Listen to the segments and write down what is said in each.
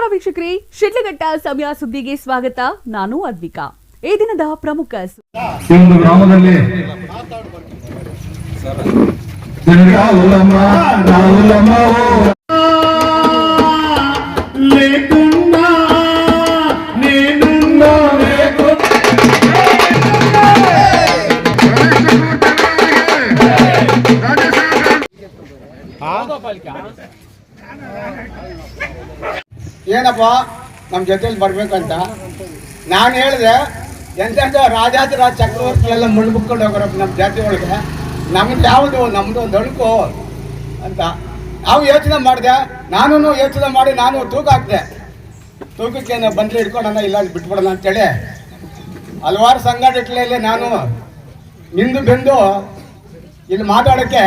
ನಮಸ್ಕಾರ ವೀಕ್ಷಕರೇ ಶಿಡ್ಲಘಟ್ಟ ಸಮಯ ಸುದ್ದಿಗೆ ಸ್ವಾಗತ ನಾನು ಅದ್ವಿಕಾ ಈ ದಿನದ ಪ್ರಮುಖ ಸು- ಈ ಒಂದು ಗ್ರಾಮದಲ್ಲಿ ಜನಗ ಉಲ್ಲಮ್ಮ ನಾ ಉಲ್ಲಮ್ಮ లేకున్నా నేనున్నా ಏನಪ್ಪ ನಮ್ಮ ಜೊತೆಲಿ ಅಂತ ನಾನು ಹೇಳಿದೆ, ಎಂತೆಂಥ ರಾಜಾದಿರಾಜ ಚಕ್ರವರ್ತಿ ಎಲ್ಲ ಮುಳುಗುಕೊಂಡು ಹೋಗೋರಪ್ಪ ನಮ್ಮ ಜಾತಿ ಒಳಗೆ. ನಮ್ದು ಯಾವುದು ನಮ್ಮದು ಒಂದು ಅಣುಕು ಅಂತ. ನಾವು ಯೋಚನೆ ಮಾಡಿದೆ ನಾನು ಯೋಚನೆ ಮಾಡಿ ನಾನು ತೂಕ ಹಾಕಿದೆ. ತೂಕಕ್ಕೆ ಬಂದರೆ ಹಿಡ್ಕೊಳೋಣ ಇಲ್ಲ ಬಿಟ್ಬಿಡೋಣ ಅಂತೇಳಿ ಹಲವಾರು ಸಂಘಟನೆಯಲ್ಲಿ ನಾನು ನಿಂದು ಬೆಂದು ಇಲ್ಲಿ ಮಾತಾಡೋಕ್ಕೆ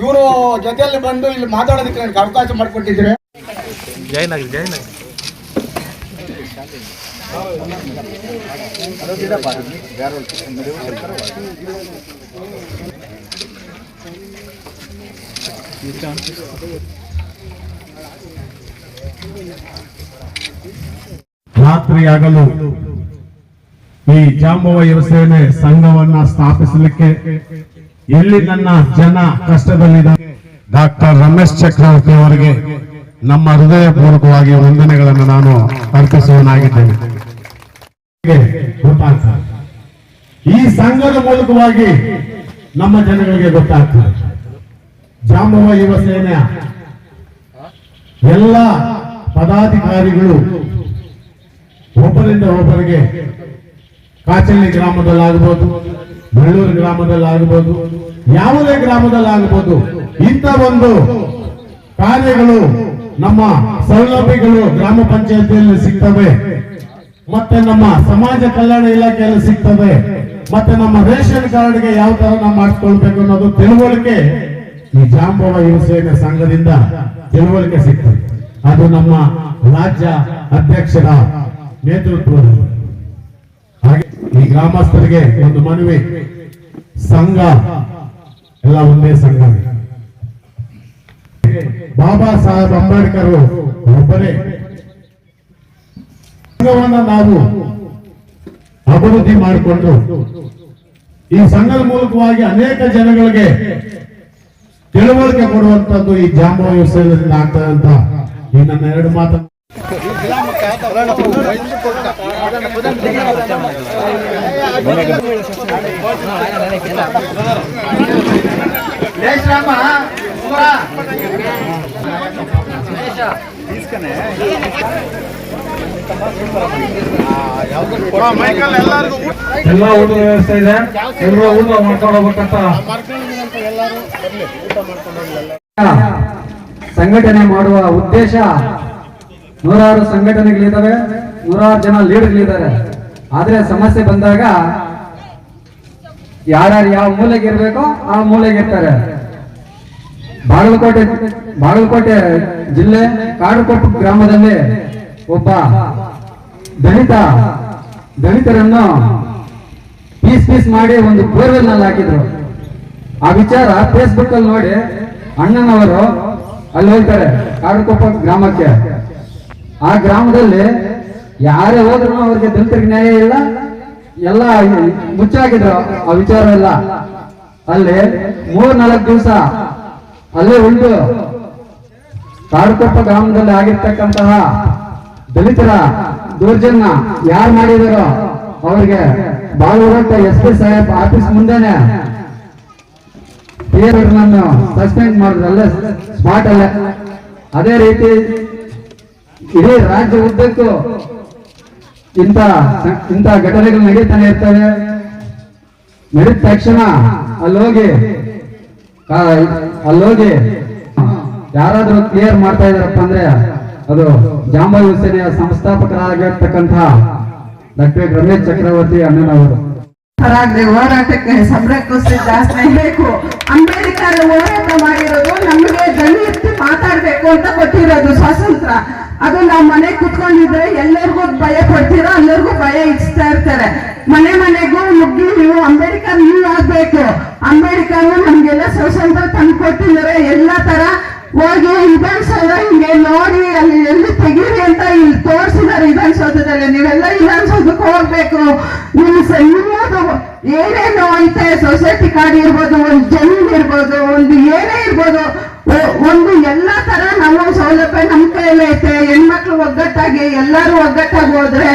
ಇವರು ಜೊತೆಯಲ್ಲಿ ಬಂದು ಇಲ್ಲಿ ಮಾತಾಡೋದಕ್ಕೆ ನನಗೆ ಅವಕಾಶ ಮಾಡಿಕೊಟ್ಟಿದ್ರೆ. ರಾತ್ರಿಯಾಗಲು ಈ ಜಾಂಬವ ಯುವಸೇನೆ ಸಂಘವನ್ನ ಸ್ಥಾಪಿಸಲಿಕ್ಕೆ ಎಲ್ಲಿ ನನ್ನ ಜನ ಕಷ್ಟದಲ್ಲಿದ್ದಾರೆ? ಡಾಕ್ಟರ್ ರಮೇಶ್ ಚಕ್ರವರ್ತಿ ಅವರಿಗೆ ನಮ್ಮ ಹೃದಯಪೂರ್ವಕವಾಗಿ ವಂದನೆಗಳನ್ನು ನಾನು ಅರ್ಪಿಸುವನಾಗಿದ್ದೇನೆ ಈ ಸಂಘದ ಮೂಲಕವಾಗಿ ನಮ್ಮ ಜನಗಳಿಗೆ ಗೊತ್ತಾಗ್ತದೆ. ಜಾಂಬವ ಯುವ ಸೇನೆಯ ಎಲ್ಲ ಪದಾಧಿಕಾರಿಗಳು ಒಬ್ಬರಿಂದ ಒಬ್ಬರಿಗೆ ಕಾಚಲ್ಲಿ ಗ್ರಾಮದಲ್ಲಾಗಬಹುದು ಬೆಳ್ಳೂರು ಗ್ರಾಮದಲ್ಲಾಗಬಹುದು ಯಾವುದೇ ಗ್ರಾಮದಲ್ಲಾಗಬಹುದು ಇಂಥ ಒಂದು ಕಾರ್ಯಗಳು ನಮ್ಮ ಸೌಲಭ್ಯಗಳು ಗ್ರಾಮ ಪಂಚಾಯತಿಯಲ್ಲಿ ಸಿಗ್ತವೆ. ಮತ್ತೆ ನಮ್ಮ ಸಮಾಜ ಕಲ್ಯಾಣ ಇಲಾಖೆಯಲ್ಲಿ ಸಿಗ್ತವೆ. ಮತ್ತೆ ನಮ್ಮ ರೇಷನ್ ಕಾರ್ಡ್ಗೆ ಯಾವ ತರ ನಾವು ಮಾಡಿಸ್ಕೊಳ್ಬೇಕು ಅನ್ನೋದು ತಿಳುವಳಿಕೆ ಈ ಜಾಂಬವ ಯುವಸೇನೆ ಸಂಘದಿಂದ ತಿಳುವಳಿಕೆ ಸಿಗ್ತದೆ. ಅದು ನಮ್ಮ ರಾಜ್ಯ ಅಧ್ಯಕ್ಷರ ನೇತೃತ್ವದಲ್ಲಿ. ಹಾಗೆ ಈ ಗ್ರಾಮಸ್ಥರಿಗೆ ಒಂದು ಮನವಿ. ಸಂಘ ಎಲ್ಲ ಒಂದೇ ಸಂಘವೇ ಬಾಬಾ ಸಾಹೇಬ್ ಅಂಬೇಡ್ಕರ್ ಒಬ್ಬರೇ. ನಾವು ಅಭಿವೃದ್ಧಿ ಮಾಡಿಕೊಂಡು ಈ ಸಂಘದ ಮೂಲಕವಾಗಿ ಅನೇಕ ಜನಗಳಿಗೆ ತಿಳುವಳಿಕೆ ಕೊಡುವಂತದ್ದು ಈ ಜಾಂಬವ ವ್ಯವಸ್ಥೆಯಿಂದ ಆಗ್ತದೆ ಅಂತ ಈ ನನ್ನ ಎರಡು ಮಾತು. ಎಲ್ಲ ಊಟ ವ್ಯವಸ್ಥೆ ಇದೆ. ಎಲ್ಲರೂ ಊಟ ಮಾಡ್ಕೊಂಡು ಹೋಗ್ಬೇಕಂತ. ಸಂಘಟನೆ ಮಾಡುವ ಉದ್ದೇಶ ನೂರಾರು ಸಂಘಟನೆಗಳಿದ್ದಾವೆ, ನೂರಾರು ಜನ ಲೀಡರ್ಗಳಿದ್ದಾರೆ. ಆದ್ರೆ ಸಮಸ್ಯೆ ಬಂದಾಗ ಯಾರ್ಯಾರು ಯಾವ ಮೂಲೆಗೆ ಇರ್ಬೇಕೋ ಆ ಮೂಲೆಗೆ ಇರ್ತಾರೆ. ಬಾಗಲಕೋಟೆ ಬಾಗಲಕೋಟೆ ಜಿಲ್ಲೆ ಕಾಡುಕೊಟ್ಟು ಗ್ರಾಮದಲ್ಲಿ ಒಬ್ಬ ದಲಿತ, ದಲಿತರನ್ನು ಪೀಸ್ ಪೀಸ್ ಮಾಡಿ ಒಂದು ಬೋರ್ವೆಲ್ನಲ್ಲಿ ಹಾಕಿದ್ರು. ಆ ವಿಚಾರ ಫೇಸ್ಬುಕ್ ಅಲ್ಲಿ ನೋಡಿ ಅಣ್ಣನವರು ಅಲ್ಲಿ ಹೋಗ್ತಾರೆ ಕಾಡುಕೊಪ್ಪ ಗ್ರಾಮಕ್ಕೆ. ಆ ಗ್ರಾಮದಲ್ಲಿ ಯಾರೇ ಹೋದ್ರು ಅವ್ರಿಗೆ ದಲಿತರಿಗೆ ನ್ಯಾಯ ಇಲ್ಲ, ಎಲ್ಲ ಮುಚ್ಚಾಕಿದ್ರು ಆ ವಿಚಾರ ಎಲ್ಲ. ಅಲ್ಲಿ ಮೂರ್ ನಾಲ್ಕು ದಿವಸ ಅಲ್ಲೇ ಉಳಿದು ಕಾಡುಕೊಪ್ಪ ಗ್ರಾಮದಲ್ಲಿ ಆಗಿರ್ತಕ್ಕಂತಹ ದಲಿತರ ದೌರ್ಜನ್ಯ ಯಾರು ಮಾಡಿದಾರೋ ಅವರಿಗೆ ಬಾಗಲಕೋಟೆ ಎಸ್ ಪಿ ಸಾಹೇಬ್ ಆಫೀಸ್ ಮುಂದೆನೆ ಸಸ್ಪೆಂಡ್ ಮಾಡಿದ್ರು, ಅಲ್ಲೇ ಸ್ಪಾಟ್ ಅಲ್ಲೇ. ಅದೇ ರೀತಿ ಇಡೀ ರಾಜ್ಯ ಉದ್ದಕ್ಕೂ ಇಂಥ ಇಂಥ ಘಟನೆಗಳು ನಡೀತಾನೆ ಇರ್ತವೆ. ನಡೆದ ತಕ್ಷಣ ಅಲ್ಲೋಗಿ ಅಲ್ಲೋಗಿ ಯಾರಾದ್ರೂ ಕ್ಲಿಯರ್ ಮಾಡ್ತಾ ಇದಾರಪ್ಪ ಅಂದ್ರೆ ಅದು ಜಾಂಬ ಯೋಜನೆಯ ಸಂಸ್ಥಾಪಕರಾಗಿರ್ತಕ್ಕಂಥ ಡಾಕ್ಟರ್ ರಮೇಶ್ ಚಕ್ರವರ್ತಿ ಅಣ್ಣನವರು ಪರಾಗ್ರೆ ಹೋರಾಟಕ್ಕೆ ಸಮರಕ್ಕೂ ಬೇಕು. ಅಂಬೇಡ್ಕರ್ ಹೋರಾಟ ಮಾಡಿರೋದು ನಮಗೆ ದಲಿತ ಮಾತಾಡ್ಬೇಕು ಅಂತ ಗೊತ್ತಿರೋದು ಸ್ವಾತಂತ್ರ್ಯ. ಅದು ನಾವು ಮನೆ ಕುತ್ಕೊಂಡಿದ್ರೆ ಎಲ್ಲರಿಗೂ ಭಯ ಪಡ್ತೀರೋ ಎಲ್ಲರಿಗೂ ಭಯ ಇಚ್ತಾ ಇರ್ತಾರೆ. ಮನೆ ಮನೆಗೂ ಮುಗ್ಗಿ ನೀವು ಅಂಬೇಡ್ಕರ್ ನೀವು ಆಗ್ಬೇಕು. ಅಂಬೇಡ್ಕರ್ ನಮ್ಗೆಲ್ಲ ಸ್ವಾತಂತ್ರ್ಯ ತಂದು ಕೊಟ್ಟಿದ್ದಾರೆ. ಎಲ್ಲ ತರ ಹೋಗಿ ವಿಧಾನಸೌಧ ಹಿಂಗೆ ನೋಡಿ ಅಲ್ಲಿ ಎಲ್ಲಿ ತೆಗೀರಿ ಅಂತ ಇಲ್ಲಿ ತೋರಿಸಿದ್ದಾರೆ ವಿಧಾನಸೌಧದಲ್ಲಿ. ನೀವೆಲ್ಲ ವಿಧಾನಸೌಧಕ್ಕೆ ಹೋಗ್ಬೇಕು. ಸಹ ನಿಮ್ಮದು ಏನೇನು ಐತೆ ಸೊಸೈಟಿ ಕಾರ್ಡ್ ಇರ್ಬೋದು, ಒಂದು ಜಮೀನ್ ಇರ್ಬೋದು, ಒಂದು ಏನೇ ಇರ್ಬೋದು ಒಂದು ಎಲ್ಲಾ ತರ ನಮ್ಮ ಸೌಲಭ್ಯ ನಮ್ಮ ಕೈಯಲ್ಲೇ ಐತೆ. ಹೆಣ್ಮಕ್ಳು ಒಗ್ಗಟ್ಟಾಗಿ, ಎಲ್ಲರೂ ಒಗ್ಗಟ್ಟಾಗಿ ಹೋದ್ರೆ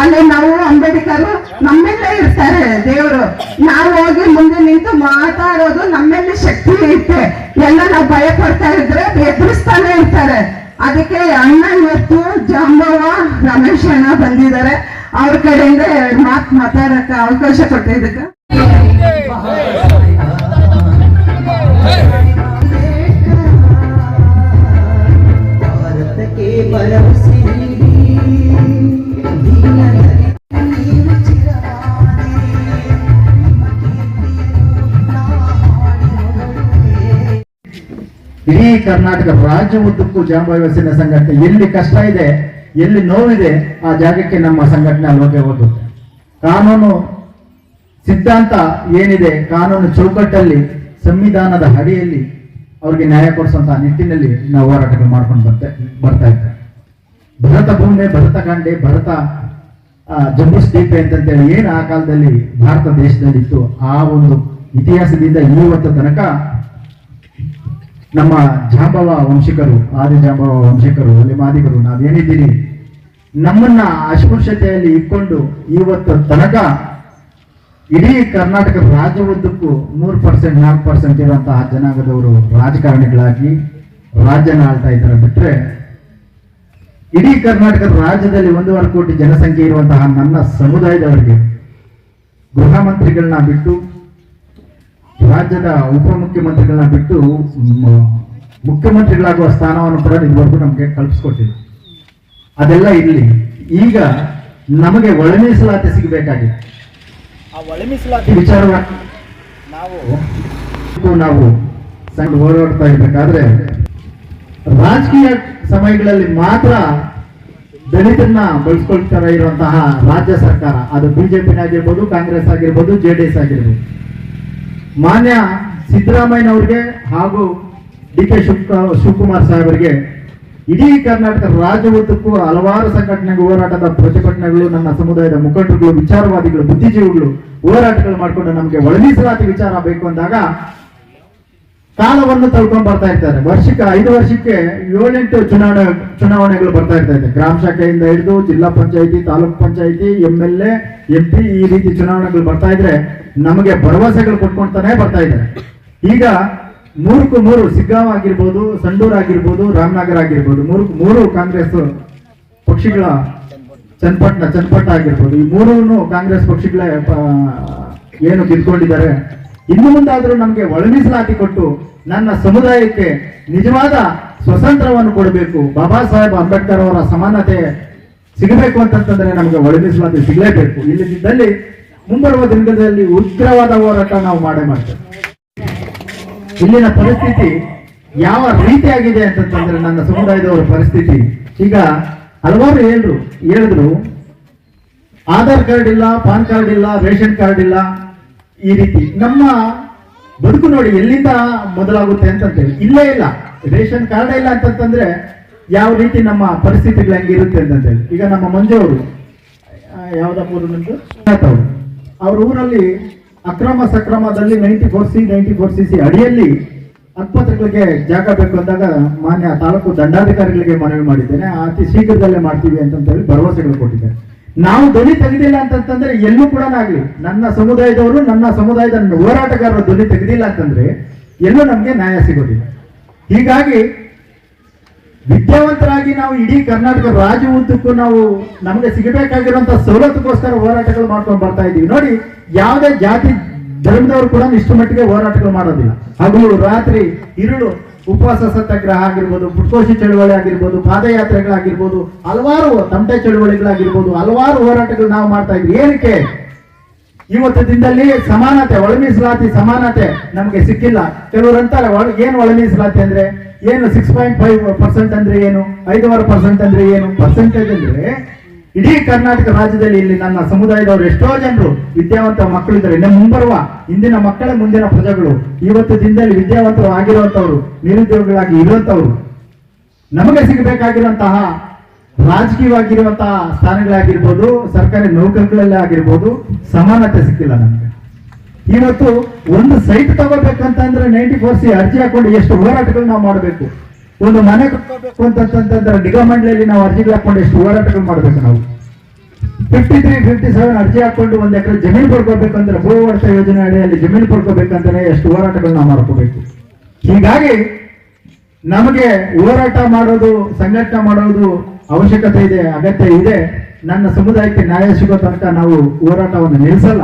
ಅಲ್ಲಿ ನಾವು ಅಂಬೇಡ್ಕರ್ ನಮ್ಮೆಲ್ಲೇ ಇರ್ತಾರೆ ದೇವರು. ನಾವು ಹೋಗಿ ಮುಂದೆ ನಿಂತು ಮಾತಾಡೋದು ನಮ್ಮೆಲ್ಲೇ ಶಕ್ತಿ ಐತೆ. ಎಲ್ಲ ನಾವು ಭಯ ಪಡ್ತಾ ಇದ್ರೆ ಎದುರಿಸ್ತಾನೆ ಇರ್ತಾರೆ. ಅದಕ್ಕೆ ಅಣ್ಣ ಇವತ್ತು ಜಾಂಬವ, ರಮೇಶ್ ಅಣ್ಣ ಬಂದಿದ್ದಾರೆ. ಅವ್ರ ಕಡೆಯಿಂದ ಎರಡು ಮಾತು ಮಾತಾಡಕ ಅವಕಾಶ ಕೊಟ್ಟಿದ್ದಕ್ಕ ಭಾರತಕ್ಕೆ ಭರವಸೆ ಹೊಗಳುವೆ. ಇಡೀ ಕರ್ನಾಟಕ ರಾಜ್ಯ ಉದ್ದಕ್ಕೂ ಜಾಂಬಾಯಿ ಸೇನಾ ಸಂಘಟನೆ ಎಲ್ಲಿ ಕಷ್ಟ ಇದೆ ಎಲ್ಲಿ ನೋವಿದೆ ಆ ಜಾಗಕ್ಕೆ ನಮ್ಮ ಸಂಘಟನೆ ಅಲ್ಲೋಕೆ ಹೋಗುತ್ತೆ. ಕಾನೂನು ಸಿದ್ಧಾಂತ ಏನಿದೆ ಕಾನೂನು ಚೌಕಟ್ಟಲ್ಲಿ ಸಂವಿಧಾನದ ಅಡಿಯಲ್ಲಿ ಅವ್ರಿಗೆ ನ್ಯಾಯ ಕೊಡಿಸುವಂತಹ ನಿಟ್ಟಿನಲ್ಲಿ ನಾವು ಹೋರಾಟಗಳು ಮಾಡ್ಕೊಂಡು ಬರ್ತಾ ಬರ್ತಾ ಇದ್ದೇವೆ ಭರತ ಭೂಮಿ ಭರತ ಕಾಂಡೆ ಭರತ ಆ, ಜಂಬೂಸ್ದೀಪೆ ಅಂತಂತೇಳಿ ಏನು ಆ ಕಾಲದಲ್ಲಿ ಭಾರತ ದೇಶದಲ್ಲಿತ್ತು ಆ ಒಂದು ಇತಿಹಾಸದಿಂದ ಇವತ್ತು ತನಕ ನಮ್ಮ ಜಾಂಬವ ವಂಶಿಕರು, ಆದಿ ಜಾಂಬವ ವಂಶಿಕರು, ಅಲ್ಲಿ ಮಾದಿಗರು, ನಾವೇನಿದ್ದೀರಿ? ನಮ್ಮನ್ನ ಅಸ್ಪೃಶ್ಯತೆಯಲ್ಲಿ ಇಟ್ಕೊಂಡು ಇವತ್ತು ತನಕ ಇಡೀ ಕರ್ನಾಟಕ ರಾಜ್ಯ ಉದ್ದಕ್ಕೂ ಮೂರು ಪರ್ಸೆಂಟ್, ನಾಲ್ಕು ಪರ್ಸೆಂಟ್ ಇರುವಂತಹ ಜನಾಂಗದವರು ರಾಜಕಾರಣಿಗಳಾಗಿ ರಾಜ್ಯನ ಆಳ್ತಾ ಇದ್ದಾರೆ ಬಿಟ್ಟರೆ ಇಡೀ ಕರ್ನಾಟಕ ರಾಜ್ಯದಲ್ಲಿ ಒಂದೂವರೆ ಕೋಟಿ ಜನಸಂಖ್ಯೆ ಇರುವಂತಹ ನನ್ನ ಸಮುದಾಯದವರಿಗೆ ಗೃಹ ಮಂತ್ರಿಗಳನ್ನ ಬಿಟ್ಟು ರಾಜ್ಯದ ಉಪಮುಖ್ಯಮಂತ್ರಿಗಳನ್ನ ಬಿಟ್ಟು ಮುಖ್ಯಮಂತ್ರಿಗಳಾಗುವ ಸ್ಥಾನವನ್ನು ಕೂಡ ಇದುವರೆಗೂ ನಮಗೆ ಕಲ್ಪಿಸ್ಕೊಟ್ಟಿಲ್ಲ. ಅದೆಲ್ಲ ಇರಲಿ ಈಗ ನಮಗೆ ಒಳ ಮೀಸಲಾತಿ ಸಿಗಬೇಕಾಗಿದೆ. ಆ ಒಳ ಮೀಸಲಾತಿ ವಿಚಾರವಾಗಿ ನಾವು ನಾವು ಸಣ್ಣ ಹೋರಾಡ್ತಾ ಇರಬೇಕಾದ್ರೆ ರಾಜಕೀಯ ಸಮಯಗಳಲ್ಲಿ ಮಾತ್ರ ದಲಿತರನ್ನ ಬಳಸ್ಕೊಳ್ತಾ ಇರುವಂತಹ ರಾಜ್ಯ ಸರ್ಕಾರ. ಅದು ಬಿಜೆಪಿ ಆಗಿರ್ಬೋದು ಕಾಂಗ್ರೆಸ್ ಆಗಿರ್ಬೋದು ಜೆ ಡಿ ಎಸ್ ಆಗಿರ್ಬೋದು. ಮಾನ್ಯ ಸಿದ್ದರಾಮಯ್ಯನವ್ರಿಗೆ ಹಾಗೂ ಡಿ ಕೆ ಶಿವ ಶಿವಕುಮಾರ್ ಸಾಹೇಬರಿಗೆ ಇಡೀ ಕರ್ನಾಟಕ ರಾಜ್ಯ ಉದ್ದಕ್ಕೂ ಹಲವಾರು ಸಂಘಟನೆಗಳು, ಹೋರಾಟದ ಪ್ರತಿಭಟನೆಗಳು, ನನ್ನ ಸಮುದಾಯದ ಮುಖಂಡರುಗಳು, ವಿಚಾರವಾದಿಗಳು, ಬುದ್ಧಿಜೀವಿಗಳು ಹೋರಾಟಗಳು ಮಾಡಿಕೊಂಡು ನಮಗೆ ಒಳ ವಿಚಾರ ಬೇಕು ಅಂದಾಗ ಕಾಲವನ್ನು ತಳ್ಕೊಂಡ್ ಬರ್ತಾ ಇರ್ತಾರೆ. ವರ್ಷಕ್ಕೆ, ಐದು ವರ್ಷಕ್ಕೆ ಏಳೆಂಟು ಚುನಾವಣೆ, ಚುನಾವಣೆಗಳು ಬರ್ತಾ ಇರ್ತಾ ಇದೆ. ಗ್ರಾಮ ಶಾಖೆಯಿಂದ ಹಿಡಿದು ಜಿಲ್ಲಾ panchayat, taluk panchayat, M L M P ಈ ರೀತಿ ಚುನಾವಣೆಗಳು ಬರ್ತಾ ಇದ್ರೆ ನಮಗೆ ಭರವಸೆಗಳು ಕೊಟ್ಕೊಂತಾನೆ ಬರ್ತಾ ಇದ್ದಾರೆ. ಈಗ ಮೂರಕ್ಕೂ ಮೂರು ಸಿಗ್ಗಾಂವ್ ಆಗಿರ್ಬೋದು, ಸಂಡೂರ್ ಆಗಿರ್ಬೋದು, ರಾಮನಗರ ಆಗಿರ್ಬೋದು ಮೂರು ಮೂರು ಕಾಂಗ್ರೆಸ್ ಪಕ್ಷಿಗಳ ಚನ್ಪಟ್ನ ಚನ್ನಪಟ್ಟ ಆಗಿರ್ಬೋದು, ಈ ಮೂರೂ ಕಾಂಗ್ರೆಸ್ ಪಕ್ಷಿಗಳೇ ಏನು ಗೆದ್ಕೊಂಡಿದ್ದಾರೆ. ಇನ್ನು ಮುಂದಾದರೂ ನಮಗೆ ಒಳ ಮೀಸಲಾತಿ ಕೊಟ್ಟು ನನ್ನ ಸಮುದಾಯಕ್ಕೆ ನಿಜವಾದ ಸ್ವತಂತ್ರವನ್ನು ಕೊಡಬೇಕು. ಬಾಬಾ ಸಾಹೇಬ್ ಅಂಬೇಡ್ಕರ್ ಅವರ ಸಮಾನತೆ ಸಿಗಬೇಕು ಅಂತಂತಂದ್ರೆ ನಮಗೆ ಒಳ ಮೀಸಲಾತಿ ಸಿಗಲೇಬೇಕು. ಇಲ್ಲದಿದ್ದಲ್ಲಿ ಮುಂಬರುವ ದಿನದಲ್ಲಿ ಉಗ್ರವಾದ ಹೋರಾಟ ನಾವು ಮಾಡೇ ಮಾಡ್ತೇವೆ. ಇಲ್ಲಿನ ಪರಿಸ್ಥಿತಿ ಯಾವ ರೀತಿಯಾಗಿದೆ ಅಂತಂದ್ರೆ ನನ್ನ ಸಮುದಾಯದವರ ಪರಿಸ್ಥಿತಿ. ಈಗ ಹಲವಾರು ಹೇಳಿದ್ರು ಹೇಳಿದ್ರು, ಆಧಾರ್ ಕಾರ್ಡ್ ಇಲ್ಲ, ಪಾನ್ ಕಾರ್ಡ್ ಇಲ್ಲ, ರೇಷನ್ ಕಾರ್ಡ್ ಇಲ್ಲ, ಈ ರೀತಿ. ನಮ್ಮ ಬದುಕು ನೋಡಿ ಎಲ್ಲಿಂದ ಮೊದಲಾಗುತ್ತೆ ಅಂತಂತೇಳಿ ಇಲ್ಲೇ ಇಲ್ಲ. ರೇಷನ್ ಕಾರ್ಡ್ ಇಲ್ಲ ಅಂತಂತಂದ್ರೆ ಯಾವ ರೀತಿ ನಮ್ಮ ಪರಿಸ್ಥಿತಿಗಳು ಹೆಂಗಿರುತ್ತೆ ಅಂತಂತೇಳಿ ಈಗ ನಮ್ಮ ಮಂಜು ಅವರು, ಯಾವ್ದಪ್ಪ ಅವರು. ಅವ್ರ ಊರಲ್ಲಿ ಅಕ್ರಮ ಸಕ್ರಮದಲ್ಲಿ ninety four C ninety four C C ಅಡಿಯಲ್ಲಿ ಆಸ್ಪತ್ರೆಗಳಿಗೆ ಜಾಗ ಬೇಕು ಅಂದಾಗ ಮಾನ್ಯ ತಾಲೂಕು ದಂಡಾಧಿಕಾರಿಗಳಿಗೆ ಮನವಿ ಮಾಡಿದ್ದೇನೆ. ಅತಿ ಶೀಘ್ರದಲ್ಲೇ ಮಾಡ್ತೀವಿ ಅಂತಂತೇಳಿ ಭರವಸೆಗಳು ಕೊಟ್ಟಿದ್ದಾರೆ. ನಾವು ಧ್ವನಿ ತೆಗೆದಿಲ್ಲ ಅಂತಂತಂದ್ರೆ ಎಲ್ಲೂ ಕೂಡ ಆಗ್ಲಿ ನನ್ನ ಸಮುದಾಯದವರು, ನನ್ನ ಸಮುದಾಯದ ಹೋರಾಟಗಾರರು ಧ್ವನಿ ತೆಗೆದಿಲ್ಲ ಅಂತಂದ್ರೆ ಎಲ್ಲೂ ನಮಗೆ ನ್ಯಾಯ ಸಿಗೋದಿಲ್ಲ. ಹೀಗಾಗಿ ವಿದ್ಯಾವಂತರಾಗಿ ನಾವು ಇಡೀ ಕರ್ನಾಟಕ ರಾಜ್ಯ ಉದ್ದಕ್ಕೂ ನಾವು ನಮಗೆ ಸಿಗಬೇಕಾಗಿರುವಂತಹ ಸವಲತ್ತುಗೋಸ್ಕರ ಹೋರಾಟಗಳು ಮಾಡ್ಕೊಂಡು ಬರ್ತಾ ಇದ್ದೀವಿ. ನೋಡಿ, ಯಾವುದೇ ಜಾತಿ ಧರ್ಮದವರು ಕೂಡ ಇಷ್ಟು ಮಟ್ಟಿಗೆ ಹೋರಾಟಗಳು ಮಾಡೋದಿಲ್ಲ. ಹಗಲು, ರಾತ್ರಿ ಇರುಳು ಉಪವಾಸ ಸತ್ಯಾಗ್ರಹ ಆಗಿರ್ಬೋದು, ಪುಟ್ಕೋಶಿ ಚಳವಳಿ ಆಗಿರ್ಬೋದು, ಪಾದಯಾತ್ರೆಗಳಾಗಿರ್ಬೋದು, ಹಲವಾರು ತಮಟೆ ಚಳುವಳಿಗಳಾಗಿರ್ಬೋದು, ಹಲವಾರು ಹೋರಾಟಗಳು ನಾವು ಮಾಡ್ತಾ ಇದ್ವಿ ಏನಕ್ಕೆ? ಇವತ್ತು ದಿನದಲ್ಲಿ ಸಮಾನತೆ, ಒಳ ಮೀಸಲಾತಿ ಸಮಾನತೆ ನಮಗೆ ಸಿಕ್ಕಿಲ್ಲ. ಕೆಲವರು ಅಂತಾರೆ ಏನು ಒಳ ಮೀಸಲಾತಿ ಅಂದ್ರೆ? ಏನು ಸಿಕ್ಸ್ ಪಾಯಿಂಟ್ ಫೈವ್ ಪರ್ಸೆಂಟ್ ಅಂದ್ರೆ ಏನು? ಐದೂವರೆ ಪರ್ಸೆಂಟ್ ಅಂದ್ರೆ ಏನು? ಪರ್ಸೆಂಟೇಜ್ ಅಂದ್ರೆ ಇಡೀ ಕರ್ನಾಟಕ ರಾಜ್ಯದಲ್ಲಿ ಇಲ್ಲಿ ನನ್ನ ಸಮುದಾಯದವರು ಎಷ್ಟೋ ಜನರು ವಿದ್ಯಾವಂತ ಮಕ್ಕಳು ಇದ್ದಾರೆ ಇನ್ನು ಮುಂಬರುವ ಇಂದಿನ ಮಕ್ಕಳ ಮುಂದಿನ ಪ್ರಜೆಗಳು ಇವತ್ತು ದಿನದಲ್ಲಿ ವಿದ್ಯಾವಂತರು ಆಗಿರುವಂತವ್ರು ನಿರುದ್ಯೋಗಿಗಳಾಗಿ ಇರುವಂತವ್ರು ನಮಗೆ ಸಿಗಬೇಕಾಗಿರುವಂತಹ ರಾಜಕೀಯವಾಗಿರುವಂತಹ ಸ್ಥಾನಗಳಾಗಿರ್ಬೋದು, ಸರ್ಕಾರಿ ನೌಕರಿಗಳಲ್ಲೇ ಆಗಿರ್ಬೋದು, ಸಮಾನತೆ ಸಿಕ್ಕಿಲ್ಲ ನಮ್ಗೆ. ಇವತ್ತು ಒಂದು ಸೈಟ್ ತಗೋಬೇಕಂತಂದ್ರೆ ನೈಂಟಿ ಫೋರ್ ಸಿ ಅರ್ಜಿ ಹಾಕೊಂಡು ಎಷ್ಟು ಹೋರಾಟಗಳು ನಾವು ಮಾಡಬೇಕು? ಒಂದು ಮನೆ ಕಟ್ಕೋಬೇಕು ಅಂತಂತಂದ್ರೆ ನಿಗಮ ಮಂಡಳಿಯಲ್ಲಿ ನಾವು ಅರ್ಜಿಗಳು ಹಾಕೊಂಡು ಎಷ್ಟು ಹೋರಾಟಗಳು ಮಾಡಬೇಕು ನಾವು? ಫಿಫ್ಟಿ ತ್ರೀ ಫಿಫ್ಟಿ ಸೆವೆನ್ ಅರ್ಜಿ ಹಾಕೊಂಡು ಒಂದ್ ಎಕರೆ ಜಮೀನು ಪಡ್ಕೋಬೇಕಂದ್ರೆ ಭೂ ವರ್ಷ ಯೋಜನೆ ಅಡಿಯಲ್ಲಿ ಜಮೀನು ಪಡ್ಕೋಬೇಕಂತಾನೆ ಎಷ್ಟು ಹೋರಾಟಗಳು ನಾವು ಮಾಡ್ಕೋಬೇಕು? ಹೀಗಾಗಿ ನಮಗೆ ಹೋರಾಟ ಮಾಡೋದು, ಸಂಘಟನೆ ಮಾಡೋದು ಅವಶ್ಯಕತೆ ಇದೆ, ಅಗತ್ಯ ಇದೆ. ನನ್ನ ಸಮುದಾಯಕ್ಕೆ ನ್ಯಾಯ ಸಿಗೋ ತನಕ ನಾವು ಹೋರಾಟವನ್ನು ನಿಲ್ಲಿಸಲ್ಲ